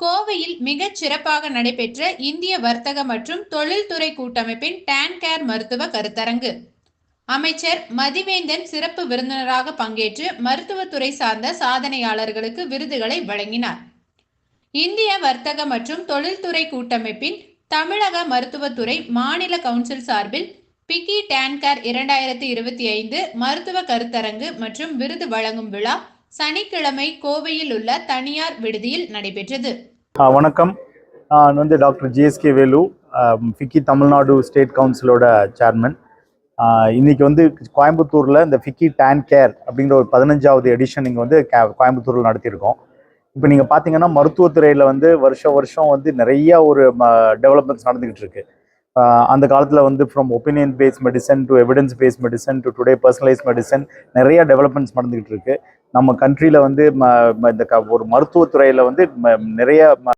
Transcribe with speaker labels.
Speaker 1: கோவையில் மிகச் சிறப்பாக நடைபெற்ற இந்திய வர்த்தக மற்றும் தொழில்துறை கூட்டமைப்பின் டான் கேர் மருத்துவ கருத்தரங்கு. அமைச்சர் மதிவேந்தன் சிறப்பு விருந்தினராக பங்கேற்று மருத்துவத்துறை சார்ந்த சாதனையாளர்களுக்கு விருதுகளை வழங்கினார். இந்திய வர்த்தக மற்றும் தொழில்துறை கூட்டமைப்பின் தமிழக மருத்துவத்துறை மாநில கவுன்சில் சார்பில் பிக்கி டான்கர் இரண்டாயிரத்தி இருபத்தி ஐந்து மருத்துவ கருத்தரங்கு மற்றும் விருது வழங்கும் விழா சனிக்கிழமை கோவையில் உள்ள தனியார் விடுதியில் நடைபெற்றது.
Speaker 2: வணக்கம். நான் வந்து doctor GSK Velu FICCI Tamil Nadu state கவுன்சிலோட chairman. இன்றைக்கி வந்து கோயம்புத்தூரில் இந்த ஃபிக்கி டேன் கேர் அப்படிங்கிற ஒரு பதினஞ்சாவது எடிஷன் இங்கே வந்து கே கோயம்புத்தூரில் நடத்தியிருக்கோம். இப்போ நீங்கள் பார்த்தீங்கன்னா மருத்துவத்துறையில் வந்து வருஷம் வருஷம் வந்து நிறையா ஒரு டெவலப்மெண்ட்ஸ் நடந்துக்கிட்டு இருக்குது அந்த காலத்தில் வந்து from opinion based medicine to evidence based medicine to today personalised medicine நிறைய டெவலப்மெண்ட்ஸ் நடந்துகிட்டு இருக்கு. நம்ம கண்ட்ரியில் வந்து ம- இந்த க- ஒரு மருத்துவத்துறையில் வந்து ம- நிறைய ம-